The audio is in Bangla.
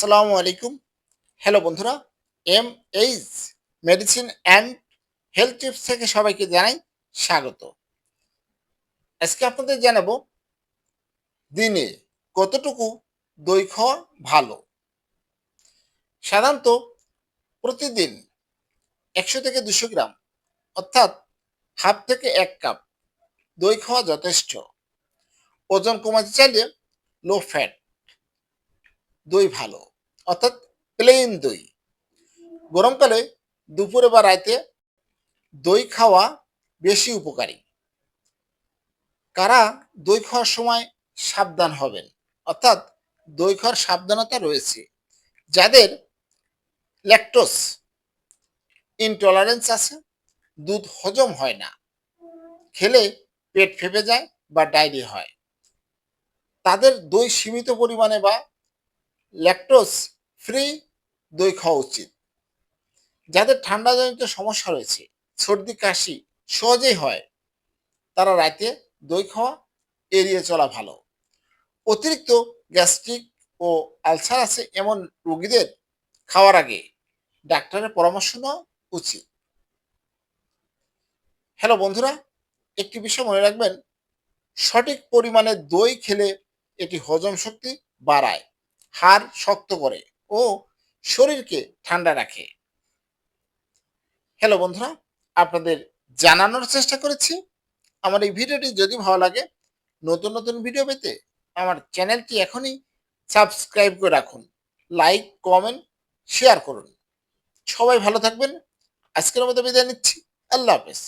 আসসালামু আলাইকুম। হ্যালো বন্ধুরা M H medicine and health tips থেকে সবাইকে জানাই স্বাগত। আজকে আপনাদের জানাব, দিনে কতটুকু দই খাওয়া ভালো? সাধারণত প্রতিদিন একশো থেকে দুশো গ্রাম, অর্থাৎ হাফ থেকে এক কাপ দই খাওয়া যথেষ্ট। ওজন কমাতে চাইলে লো ফ্যাট দই ভালো, অর্থাৎ প্লেন দই। গরমকালে দুপুরে বা রাতে দই খাওয়া বেশি উপকারী। কারা দই খাওয়ার সময় সাবধান হবেন, অর্থাৎ দই খাওয়ার সাবধানতা রয়েছে। যাদের ল্যাকটোস ইনটলারেন্স আছে, দুধ হজম হয় না, খেলে পেট ফেপে যায় বা ডায়রি হয়। তাদের দই সীমিত পরিমাণে বা ল্যাকটোস ফ্রি দই খাওয়া উচিত। যাদের ঠান্ডাজনিত সমস্যা রয়েছে, সর্দি, কাশি সহজেই হয়, তারা রাতে দই খাওয়া এড়িয়ে চলা ভালো। অতিরিক্ত গ্যাস্ট্রিক ও আলসার আছে এমন রোগীদের খাওয়ার আগে ডাক্তারের পরামর্শ নেওয়া উচিত। হ্যালো বন্ধুরা, একটি বিষয় মনে রাখবেন, সঠিক পরিমাণে দই খেলে এটি হজম শক্তি বাড়ায়। হাড় শক্ত করে ও শরীরকে ঠান্ডা রাখে। হ্যালো বন্ধুরা, আপনাদের জানানোর চেষ্টা করেছি। আমার এই ভিডিওটি যদি ভালো লাগে, নতুন নতুন ভিডিও পেতে আমার চ্যানেলটি এখনই সাবস্ক্রাইব করে রাখুন। লাইক কমেন্ট শেয়ার করুন। সবাই ভালো থাকবেন। আজকের মতো বিদায় নিচ্ছি। আল্লাহ হাফেজ।